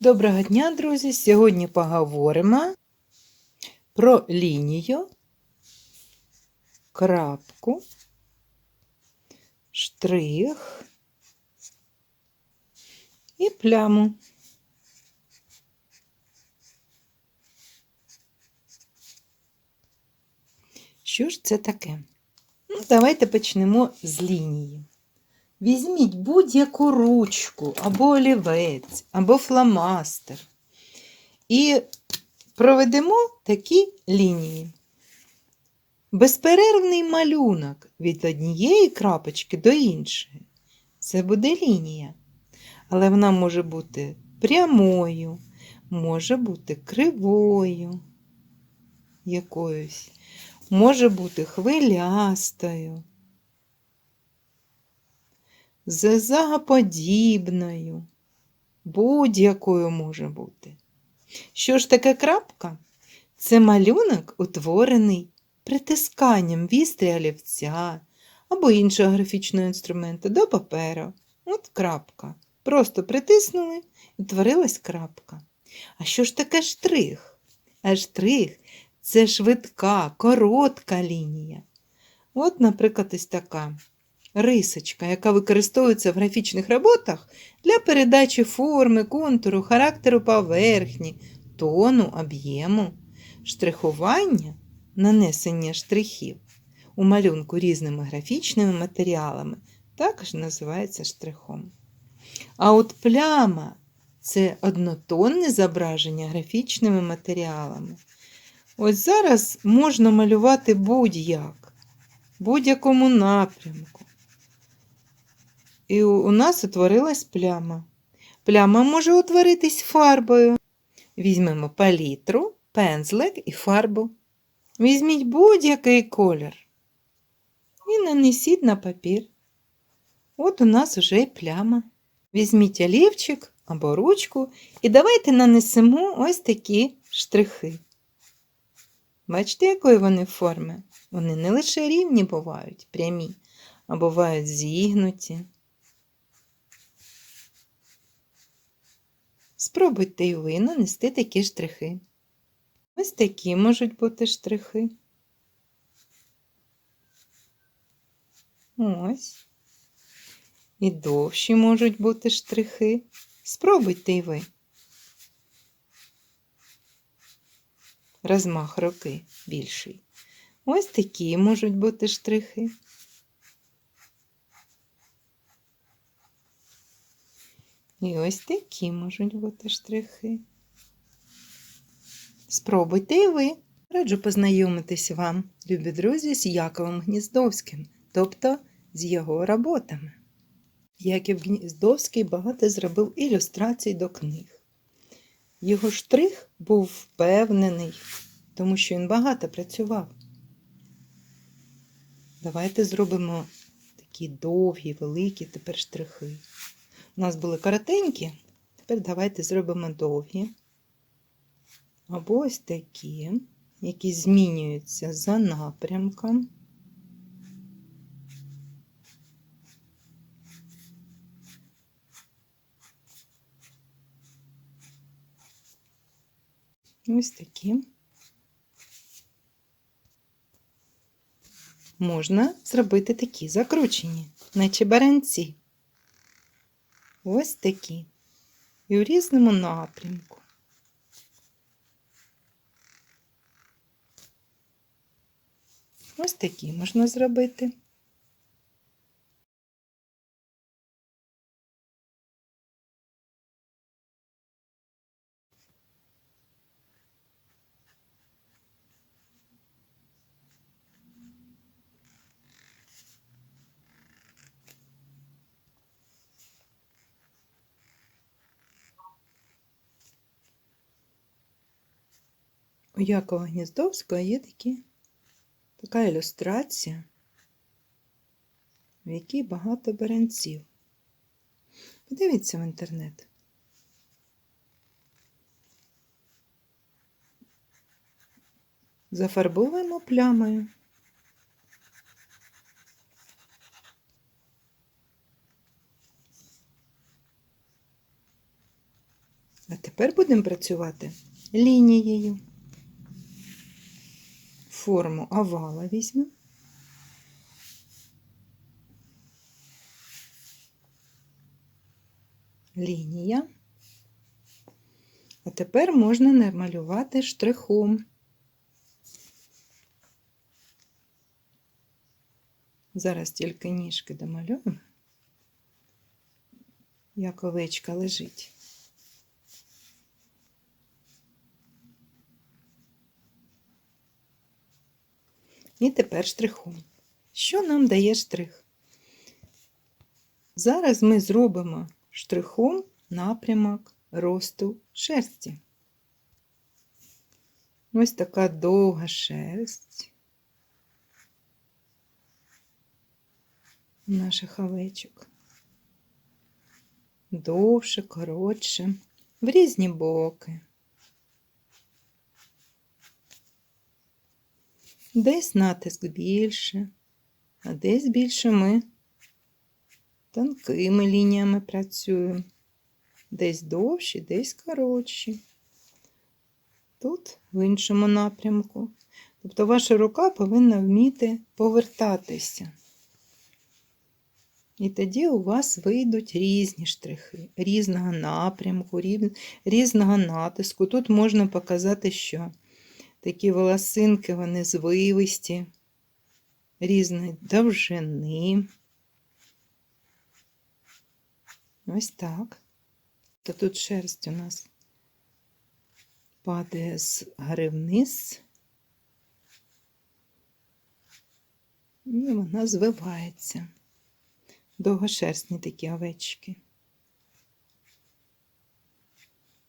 Доброго дня, друзі! Сьогодні поговоримо про лінію, крапку, штрих і пляму. Що ж це таке? Ну, давайте почнемо з лінії. Візьміть будь-яку ручку, або олівець, або фломастер. І проведемо такі лінії. Безперервний малюнок від однієї крапочки до іншої. Це буде лінія. Але вона може бути прямою, може бути кривою якоюсь, може бути хвилястою зигзагоподібною, будь-якою може бути. Що ж таке крапка? Це малюнок, утворений притисканням вістря олівця або іншого графічного інструменту до паперу. От крапка. Просто притиснули і творилась крапка. А що ж таке штрих? А штрих це швидка, коротка лінія. От, наприклад, ось така рисочка, яка використовується в графічних роботах для передачі форми, контуру, характеру поверхні, тону, об'єму, штрихування, нанесення штрихів у малюнку різними графічними матеріалами також називається штрихом. А от пляма це однотонне зображення графічними матеріалами. Ось зараз можна малювати будь-як, будь-якому напрямку. І у нас утворилась пляма. Пляма може утворитись фарбою. Візьмемо палітру, пензлик і фарбу. Візьміть будь-який колір і нанесіть на папір. От у нас вже і пляма. Візьміть олівчик або ручку і давайте нанесемо ось такі штрихи. Бачите, якої вони форми? Вони не лише рівні бувають, прямі, а бувають зігнуті. Спробуйте й ви нанести такі штрихи. Ось такі можуть бути штрихи. Ось. І довші можуть бути штрихи. Спробуйте й ви. Розмах руки більший. Ось такі можуть бути штрихи. І ось такі можуть бути штрихи. Спробуйте і ви. Раджу познайомитись вам, любі друзі, з Яковом Гніздовським, тобто з його роботами. Яків Гніздовський багато зробив ілюстрацій до книг. Його штрих був впевнений, тому що він багато працював. Давайте зробимо такі довгі, великі тепер штрихи. У нас були коротенькі, тепер давайте зробимо довгі. Або ось такі, які змінюються за напрямком. Ось такі. Можна зробити такі закручені, наче баранці. Ось такі. І у різному напрямку. Ось такі можна зробити. У Якова Гніздовського є такі, така ілюстрація, в якій багато баранців. Подивіться в інтернет. Зафарбовуємо плямою. А тепер будемо працювати лінією. Форму овала візьмемо. Лінія. А тепер можна намалювати штрихом. Зараз тільки ніжки домалюємо, як овечка лежить. І тепер штрихом. Що нам дає штрих? Зараз ми зробимо штрихом напрямок росту шерсті. Ось така довга шерсть наших овечок. Довше, коротше, в різні боки. Десь натиск більше, а десь більше ми тонкими лініями працюємо. Десь довші, десь коротші. Тут в іншому напрямку. Тобто ваша рука повинна вміти повертатися. І тоді у вас вийдуть різні штрихи, різного напрямку, різного натиску. Тут можна показати, що такі волосинки, вони звивисті, різної довжини. Ось так. То тут шерсть у нас падає з гори вниз, і вона звивається. Довгошерстні такі овечки.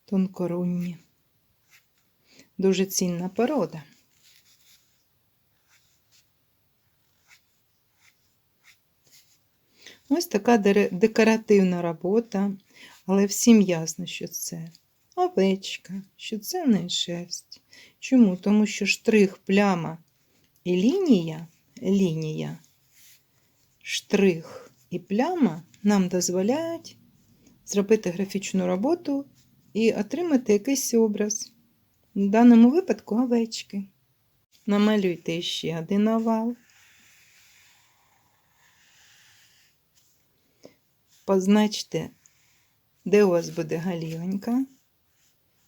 Тонкорунні. Дуже цінна порода. Ось така декоративна робота, але всім ясно, що це овечка, що це не шерсть. Чому? Тому що штрих, пляма і лінія, лінія, штрих і пляма нам дозволяють зробити графічну роботу і отримати якийсь образ. В даному випадку овечки. Намалюйте ще один овал. Позначте, де у вас буде галівонька,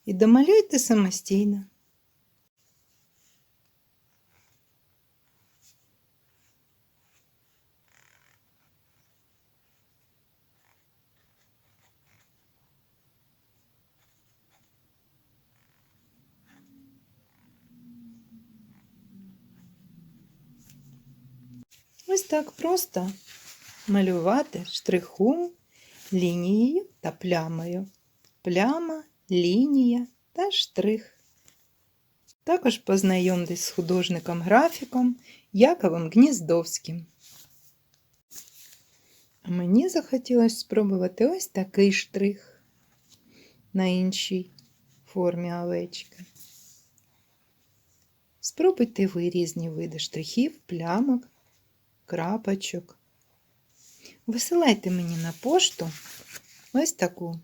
і домалюйте самостійно. Так просто малювати штрихом, лінією та плямою. Пляма, лінія та штрих. Також познайомтесь з художником-графіком Яковом Гніздовським. А мені захотілося спробувати ось такий штрих на іншій формі овечки. Спробуйте ви різні види штрихів, плямок крапочок. Висилайте мені на пошту ось таку.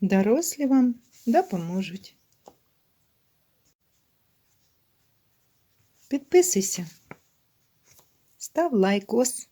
Дорослі вам допоможуть. Підписуйся. Став лайкос.